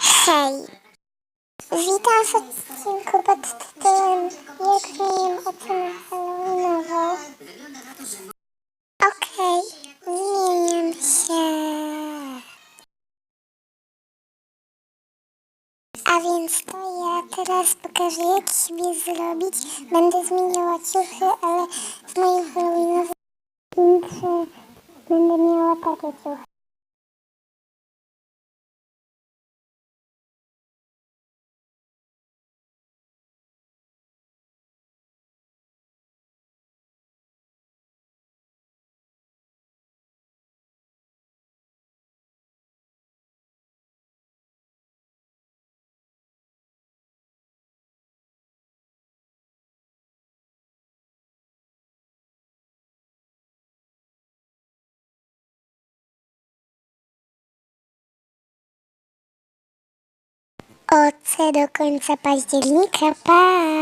Hej! Witam w odcinku pod tytułem Jak zmieniam ocenę Halloweenową. Okej, zmieniam się. A więc to ja teraz pokażę jak siebie zrobić. Będę zmieniała ciuchy, ale w moim Halloweenowym intrze będę miała takie ciuchy. OC do końca października. Pa!